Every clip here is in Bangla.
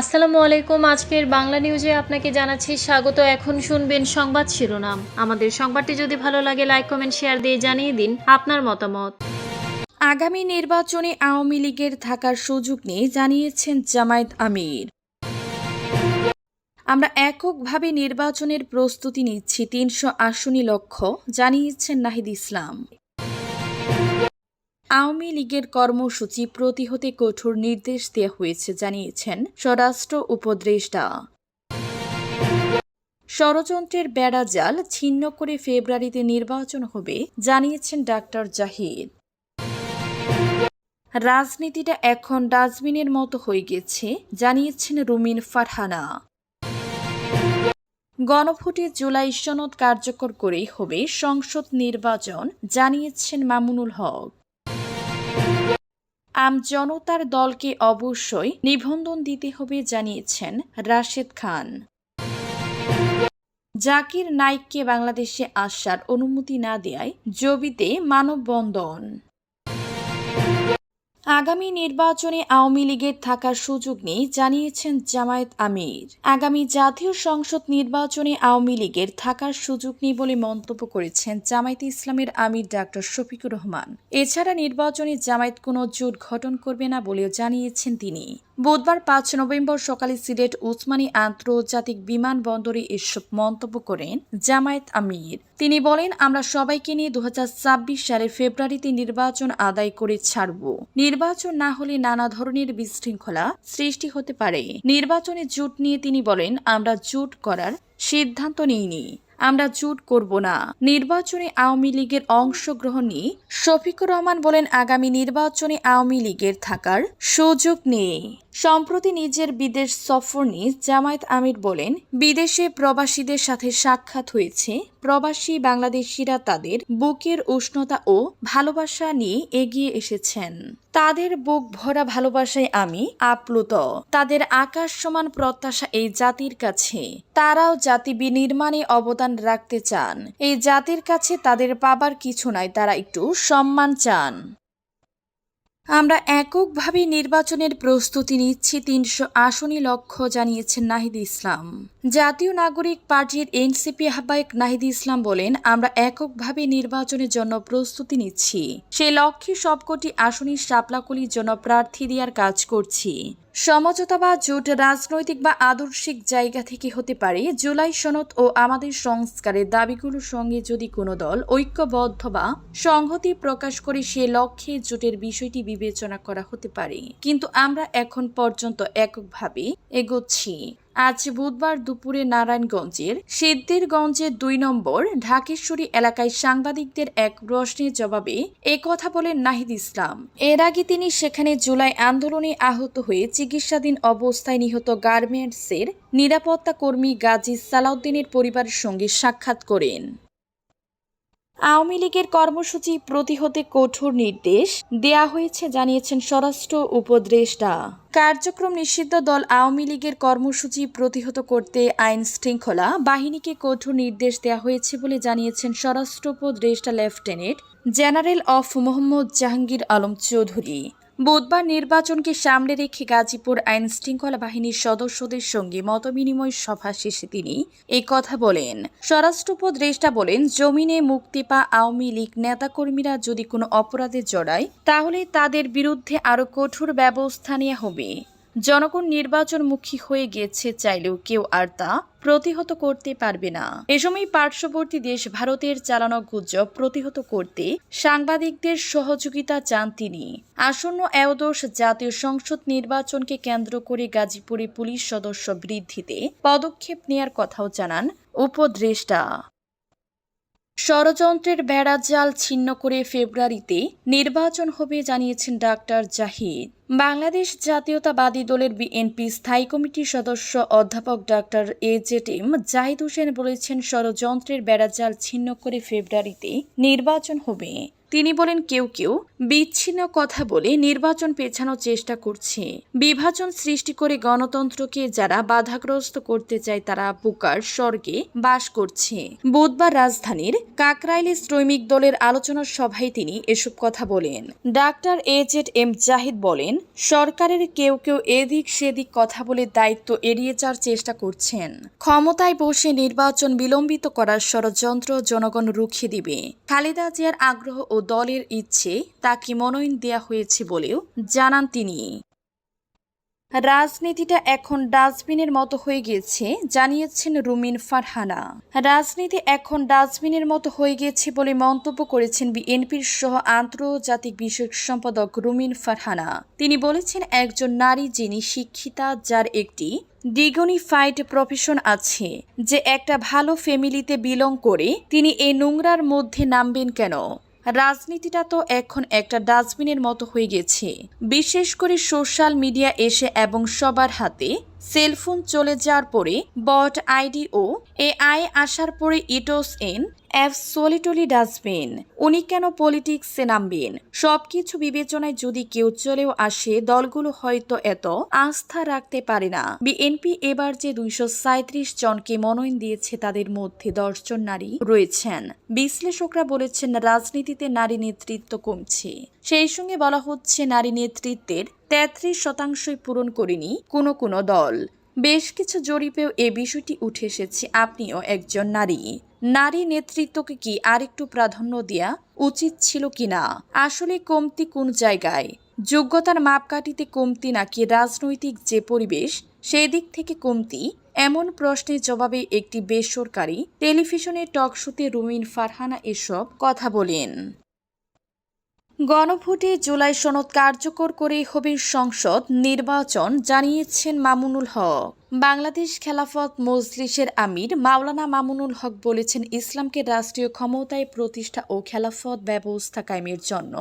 আসসালামু আলাইকুম। আজকের বাংলা নিউজে আপনাকে জানাচ্ছি স্বাগত। এখন শুনবেন সংবাদ শিরোনাম। আমাদের সংবাদটি যদি ভালো লাগে লাইক কমেন্ট শেয়ার দিয়ে জানিয়ে দিন আপনার মতামত। আগামী নির্বাচনে আওয়ামী লীগের থাকার সুযোগ নেই জানিয়েছেন জামায়াত আমির। আমরা এককভাবে নির্বাচনের প্রস্তুতি নিচ্ছি তিনশো আসনী লক্ষ্য, জানিয়েছেন নাহিদ ইসলাম। আওয়ামী লীগের কর্মসূচি প্রতিহতে কঠোর নির্দেশ দেওয়া হয়েছে, জানিয়েছেন স্বরাষ্ট্র উপদেষ্টা। ষড়যন্ত্রের বেড়াজাল ছিন্ন করে ফেব্রুয়ারিতে নির্বাচন হবে, জানিয়েছেন ডাক্তার জাহিদ। রাজনীতিটা এখন ডাস্টবিনের মতো হয়ে গেছে, জানিয়েছেন রুমিন ফারহানা। গণভোটে জুলাই সনদ কার্যকর করেই হবে সংসদ নির্বাচন, জানিয়েছেন মামুনুল হক। আম জনতার দলকে অবশ্যই নিবন্ধন দিতে হবে, জানিয়েছেন রাশেদ খান। জাকির নাইককে বাংলাদেশে আসার অনুমতি না দেয় জবিতে মানববন্ধন। আগামী নির্বাচনে আওয়ামী লীগের থাকার সুযোগ নেই, জানিয়েছেন জামায়াত আমির। আগামী জাতীয় সংসদ নির্বাচনে আওয়ামী লীগের থাকার সুযোগ নেই বলে মন্তব্য করেছেন জামায়াতে ইসলামের আমির ডাক্তার শফিকুর রহমান। এছাড়া নির্বাচনে জামায়াত কোনো জোট গঠন করবে না বলেও জানিয়েছেন তিনি। বুধবার পাঁচ নভেম্বর সকালে সিলেট উসমানী আন্তর্জাতিক বিমানবন্দরে এসব মন্তব্য করেন জামায়াত আমির। তিনি বলেন, আমরা সবাইকে নিয়ে দু হাজার ছাব্বিশ সালের ফেব্রুয়ারিতে নির্বাচন আদায় করে ছাড়ব। নির্বাচন না হলে নানা ধরনের বিশৃঙ্খলা সৃষ্টি হতে পারে। নির্বাচনে জোট নিয়ে তিনি বলেন, আমরা জোট করার সিদ্ধান্ত নিইনি। আমরা জোট করব না। নির্বাচনে আওয়ামী লীগের অংশগ্রহণ নিয়ে শফিকুর রহমান বলেন, আগামী নির্বাচনে আওয়ামী লীগের থাকার সুযোগ নেই। সম্প্রতি নিজের বিদেশ সফর নিয়ে জামায়াত আমির বলেন, বিদেশে প্রবাসীদের সাথে সাক্ষাৎ হয়েছে। প্রবাসী বাংলাদেশিরা তাদের বুকের উষ্ণতা ও ভালোবাসা নিয়ে এগিয়ে এসেছেন। তাদের বুক ভরা ভালোবাসায় আমি আপ্লুত। তাদের আকাশ সমান প্রত্যাশা এই জাতির কাছে। তারাও জাতি বিনির্মাণে অবদান রাখতে চান। এই জাতির কাছে তাদের পাবার কিছু নাই, তারা একটু সম্মান চান। আমরা এককভাবে নির্বাচনের প্রস্তুতি নিচ্ছি তিনশো আসনই লক্ষ্য জানিয়েছেন নাহিদ ইসলাম। জাতীয় নাগরিক পার্টির এনসিপি আহ্বায়ক নাহিদ ইসলাম বলেন, আমরা এককভাবে নির্বাচনের জন্য প্রস্তুতি নিচ্ছি। সে লক্ষ্যে সবকটি আসনী শাপলাকলির জন্য প্রার্থী দেওয়ার কাজ করছি। সমঝোতা বা জোট রাজনৈতিক বা আদর্শিক জায়গা থেকে হতে পারে। জুলাই সনদ ও আমাদের সংস্কারের দাবিগুলোর সঙ্গে যদি কোনো দল ঐক্যবদ্ধ বা সংহতি প্রকাশ করে, সে লক্ষ্যে জোটের বিষয়টি বিবেচনা করা হতে পারে। কিন্তু আমরা এখন পর্যন্ত এককভাবে এগোচ্ছি। আজ বুধবার দুপুরে নারায়ণগঞ্জের সিদ্ধিরগঞ্জে দুই নম্বর ঢাকেশ্বরী এলাকায় সাংবাদিকদের এক প্রশ্নের জবাবে এ কথা বলেন নাহিদ ইসলাম। এর আগে তিনি সেখানে জুলাই আন্দোলনে আহত হয়ে চিকিৎসাধীন অবস্থায় নিহত গার্মেন্টসের নিরাপত্তা কর্মী গাজী সালাউদ্দিনের পরিবারের সঙ্গে সাক্ষাৎ করেন। আওয়ামী লীগের কর্মসূচি প্রতিহতে কঠোর নির্দেশ, দেয়া হয়েছে, জানিয়েছেন স্বরাষ্ট্র উপদেষ্টা। কার্যক্রম নিষিদ্ধ দল আওয়ামী লীগের কর্মসূচি প্রতিহত করতে আইন শৃঙ্খলা বাহিনীকে কঠোর নির্দেশ দেওয়া হয়েছে বলে জানিয়েছেন স্বরাষ্ট্র উপদেষ্টা লেফটেন্যান্ট জেনারেল অফ মোহাম্মদ জাহাঙ্গীর আলম চৌধুরী। বুধবার নির্বাচনকে সামনে রেখে গাজীপুর আইন শৃঙ্খলা বাহিনীর সদস্যদের সঙ্গে মতবিনিময় সভা শেষে তিনি এই কথা বলেন। স্বরাষ্ট্র উপদেষ্টা বলেন, জমিনে মুক্তি পা আওয়ামী লীগ নেতাকর্মীরা যদি কোনো অপরাধে জড়ায়, তাহলে তাদের বিরুদ্ধে আরও কঠোর ব্যবস্থা নেওয়া হবে। জনগণ নির্বাচনমুখী হয়ে গেছে চাইলেও কেউ আর তা প্রতিহত করতে পারবে না। এ সময় পার্শ্ববর্তী দেশ ভারতের চালানো গুজব প্রতিহত করতে সাংবাদিকদের সহযোগিতা চান তিনি। আসন্ন এওদশ জাতীয় সংসদ নির্বাচনকে কেন্দ্র করে গাজীপুরে পুলিশ সদস্য বৃদ্ধিতে পদক্ষেপ নেয়ার কথাও জানান উপদেষ্টা। ষড়যন্ত্রের বেড়া জাল ছিন্ন করে ফেব্রুয়ারিতে নির্বাচন হবে জানিয়েছেন ডাক্তার জাহিদ। বাংলাদেশ জাতীয়তাবাদী দলের বিএনপি স্থায়ী কমিটির সদস্য অধ্যাপক doctor A Z M Zahid Hossain বলেছেন, ষড়যন্ত্রের বেড়াজাল ছিন্ন করে ফেব্রুয়ারিতে নির্বাচন হবে। তিনি বলেন, কেউ কেউ বিচ্ছিন্ন কথা বলে নির্বাচন পেছানোর চেষ্টা করছে। বিভাজন সৃষ্টি করে গণতন্ত্রকে যারা বাধাগ্রস্ত করতে চায়, তারা বুকার স্বর্গে বাস করছে। বুধবার রাজধানীর কাকরাইলি শ্রমিক দলের আলোচনা সভায় তিনি এসব কথা বলেন। Doctor A Z M Zahid বলেন, সরকারের কেউ কেউ এদিক সেদিক কথা বলে দায়িত্ব এড়িয়ে যাওয়ার চেষ্টা করছেন। ক্ষমতায় বসে নির্বাচন বিলম্বিত করার ষড়যন্ত্র জনগণ রুখে দিবে। খালেদা জিয়ার আগ্রহ ও দলের ইচ্ছে, তাকে মনোনয়ন দেয়া হয়েছে বলেও জানান তিনি। রাজনীতিটা এখন ডাস্টবিনের মতো হয়ে গেছে, জানিয়েছেন রুমিন ফারহানা। রাজনীতি এখন ডাস্টবিনের মতো হয়ে গেছে বলে মন্তব্য করেছেন বিএনপির সহ আন্তর্জাতিক বিষয়ক সম্পাদক রুমিন ফারহানা। তিনি বলেছেন, একজন নারী যিনি শিক্ষিতা, যার একটি ডিগনিফাইড প্রফেশন আছে, যে একটা ভালো ফ্যামিলিতে বিলং করে, তিনি এই নোংরার মধ্যে নামবেন কেন? রাজনীতিটা তো এখন একটা ডাস্টবিনের মতো হয়ে গেছে। বিশেষ করে সোশ্যাল মিডিয়া এসে এবং সবার হাতে সেলফোন চলে যাওয়ার পরে বট আইডি ও এআই আসার পরে ইটোস এন অ্যাপ সলিটলি ডাস্টবিন। উনি কেন পলিটিক্সে নামবেন? সবকিছু বিবেচনায় যদি কেউ চলেও আসে, দলগুলো হয়তো এত আস্থা রাখতে পারে না। বিএনপি এবার যে দুইশো জনকে মনোনয়ন দিয়েছে, তাদের মধ্যে দশজন নারী রয়েছেন। বিশ্লেষকরা বলেছেন, রাজনীতিতে নারী নেতৃত্ব কমছে। সেই সঙ্গে বলা হচ্ছে, নারী নেতৃত্বের তেত্রিশ শতাংশই পূরণ করেনি কোনো কোনো দল। বেশ কিছু জরিপেও এ বিষয়টি উঠে এসেছে। আপনিও একজন নারী। নারী নেতৃত্বকে কি আরেকটু প্রাধান্য দেয়া উচিত ছিল কিনা? আসলে কমতি কোন জায়গায়? যোগ্যতার মাপকাঠিতে কমতি নাকি রাজনৈতিক যে পরিবেশ, সেই দিক থেকে কমতি? এমন প্রশ্নের জবাবে একটি বেসরকারি টেলিভিশনের টকশোতে রুমিন ফারহানা এসব কথা বলেন। গণভোটে জুলাই সনদ কার্যকর করে হবে সংসদ নির্বাচন, জানিয়েছেন মামুনুল হক। বাংলাদেশ খেলাফত মজলিসের আমির মাওলানা মামুনুল হক বলেছেন, ইসলামকে রাষ্ট্রীয় ক্ষমতায় প্রতিষ্ঠা ও খেলাফত ব্যবস্থা কায়েমের জন্য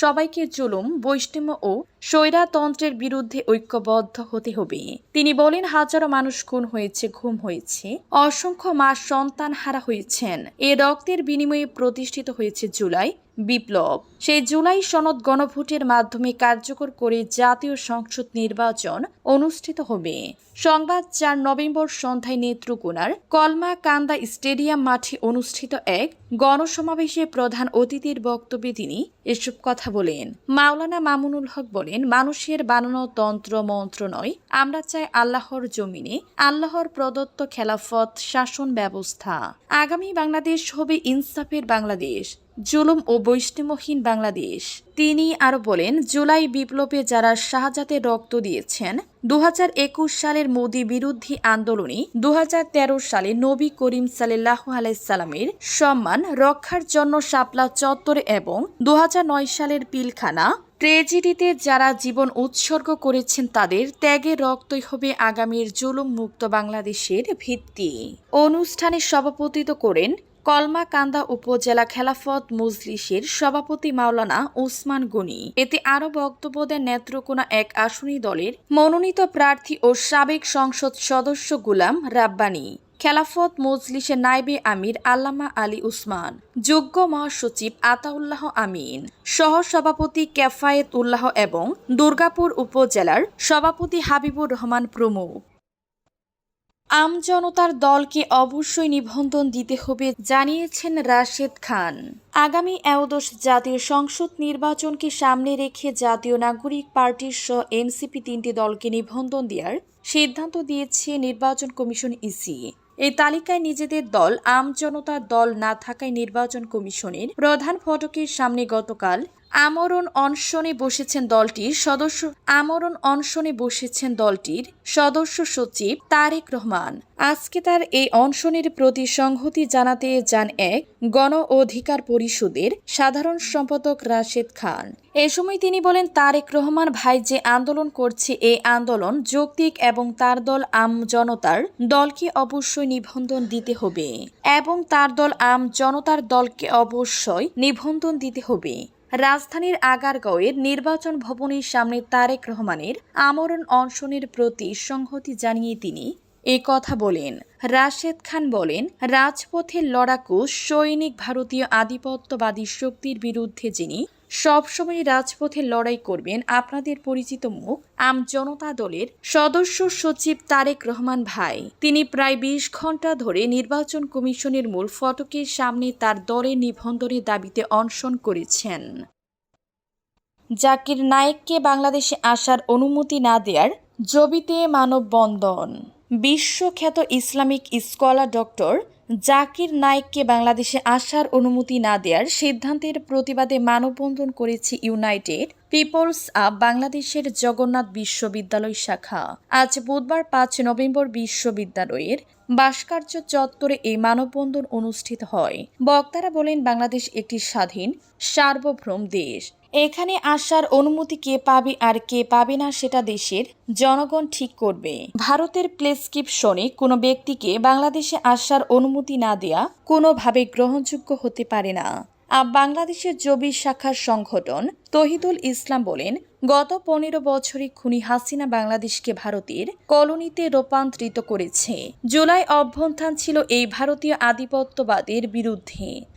সবাইকে জুলুম, বৈষম্য ও স্বৈরাতন্ত্রের বিরুদ্ধে ঐক্যবদ্ধ হতে হবে। তিনি বলেন, হাজারো মানুষ খুন হয়েছে, ঘুম হয়েছে। অসংখ্য মা সন্তান হারা হয়েছেন। এ রক্তের বিনিময়ে প্রতিষ্ঠিত হয়েছে জুলাই বিপ্লব। সেই জুলাই সনদ গণভোটের মাধ্যমে কার্যকর করে জাতীয় সংসদ নির্বাচন অনুষ্ঠিত হবে। সংবাদ চার নভেম্বর সন্ধ্যায় নেত্রকোনার কলমা কান্দা স্টেডিয়াম মাঠে অনুষ্ঠিত এক গণসমাবেশে প্রধান অতিথির বক্তব্যে তিনি এসব কথা বলেন। মাওলানা মামুনুল হক বলেন মানুষের বানানো তন্ত্র মন্ত্র নয়। আমরা চাই আল্লাহর জমিনে আল্লাহর প্রদত্ত খেলাফত, শাসন ব্যবস্থা। আগামী বাংলাদেশ হবে ইনসাফের বাংলাদেশ, জুলুম ও বৈষম্যহীন বাংলাদেশ। তিনি আরও বলেন, জুলাই বিপ্লবে যারা শাহজাতে রক্ত দিয়েছেন দু হাজার একুশ সালের মোদি বিরোধী আন্দোলনে দু হাজার তেরো সালে নবী করিম সাল্লাহ আলাইসাল্লামের সম্মান রক্ষার জন্য শাপলা চত্বর এবং দু হাজার নয় সালের পিলখানা ট্রেজেডিতে যারা জীবন উৎসর্গ করেছেন তাদের ত্যাগের রক্তই হবে আগামীর জুলুম মুক্ত বাংলাদেশের ভিত্তি। অনুষ্ঠানে সভাপতিত্ব করেন কলমাকান্দা উপজেলা খেলাফত মজলিসের সভাপতি মাওলানা ওসমান গনি। এতে আরও বক্তব্য দেন নেত্রকোনা এক আসনী দলের মনোনীত প্রার্থী ও সাবেক সংসদ সদস্য গুলাম রাব্বানি। খেলাফত মজলিসের নাইবে আমির আল্লামা আলী উসমান, যোগ্য মহাসচিব আতাউল্লাহ আমিন সহ সভাপতি কেফায়েত উল্লাহ এবং দুর্গাপুর উপজেলার সভাপতি হাবিবুর রহমান প্রমুখ। আমজনতার দলকে অবশ্যই নিবন্ধন দিতে হবে জানিয়েছেন রাশেদ খান। আগামী একাদশ জাতীয় সংসদ নির্বাচনকে সামনে রেখে জাতীয় নাগরিক পার্টির সহ এনসিপি তিনটি দলকে নিবন্ধন দেওয়ার সিদ্ধান্ত দিয়েছে নির্বাচন কমিশন ইসি। এই তালিকায় নিজেদের দল আমজনতার দল না থাকায় নির্বাচন কমিশনের প্রধান ফটকের সামনে গতকাল আমরণ অনশনে বসেছেন দলটির সদস্য আমরণ অনশনে বসেছেন দলটির সদস্য সচিব তারেক রহমান। আজকে তার এই অনশনের প্রতি সংহতি জানাতে যান এক গণ অধিকার পরিষদের সাধারণ সম্পাদক রাশেদ খান। এ সময় তিনি বলেন, তারেক রহমান ভাই যে আন্দোলন করছে এই আন্দোলন যৌক্তিক এবং তার দল আম জনতার দলকে অবশ্যই নিবন্ধন দিতে হবে এবং তার দল আম জনতার দলকে অবশ্যই নিবন্ধন দিতে হবে। রাজধানীর আগারগাঁওয়ের নির্বাচন ভবনের সামনে তারেক রহমানের আমরণ অনশনের প্রতি সংহতি জানিয়ে তিনি এ কথা বলেন। রাশেদ খান বলেন, রাজপথের লড়াকু সৈনিক ভারতীয় আধিপত্যবাদী শক্তির বিরুদ্ধে যিনি সবসময় রাজপথে লড়াই করবেন আপনাদের পরিচিত মুখ আম জনতা দলের সদস্য সচিব তারেক রহমান ভাই। তিনি প্রায় বিশ ঘণ্টা ধরে নির্বাচন কমিশনের মূল ফটকের সামনে তার দলের নিবন্ধনের দাবিতে অনশন করেছেন। জাকির নায়েককে বাংলাদেশে আসার অনুমতি না দেয়ার জবিতে মানববন্ধন। বিশ্বখ্যাত ইসলামিক স্কলার ডক্টর জাকির নায়েককে বাংলাদেশে আসার অনুমতি না দেওয়ার সিদ্ধান্তের প্রতিবাদে মানববন্ধন করেছে ইউনাইটেড পিপলস আপ বাংলাদেশের জগন্নাথ বিশ্ববিদ্যালয় শাখা। আজ বুধবার পাঁচ নভেম্বর বিশ্ববিদ্যালয়ের ভাস্কর্য চত্বরে এই মানববন্ধন অনুষ্ঠিত হয়। বক্তারা বলেন, বাংলাদেশ একটি স্বাধীন, সার্বভৌম দেশ। এখানে আসার অনুমতি কে পাবে আর কে পাবে না সেটা দেশের জনগণ ঠিক করবে। ভারতের প্রেসক্রিপশনে কোনো ব্যক্তিকে বাংলাদেশে আসার অনুমতি না দেয়া কোনোভাবে গ্রহণযোগ্য হতে পারে না। বাংলাদেশের জবি শাখার সংগঠন তহিদুল ইসলাম বলেন, গত পনেরো বছরে খুনি হাসিনা বাংলাদেশকে ভারতের কলোনিতে রূপান্তরিত করেছে। জুলাই অভ্যন্থান ছিল এই ভারতীয় আধিপত্যবাদের বিরুদ্ধে।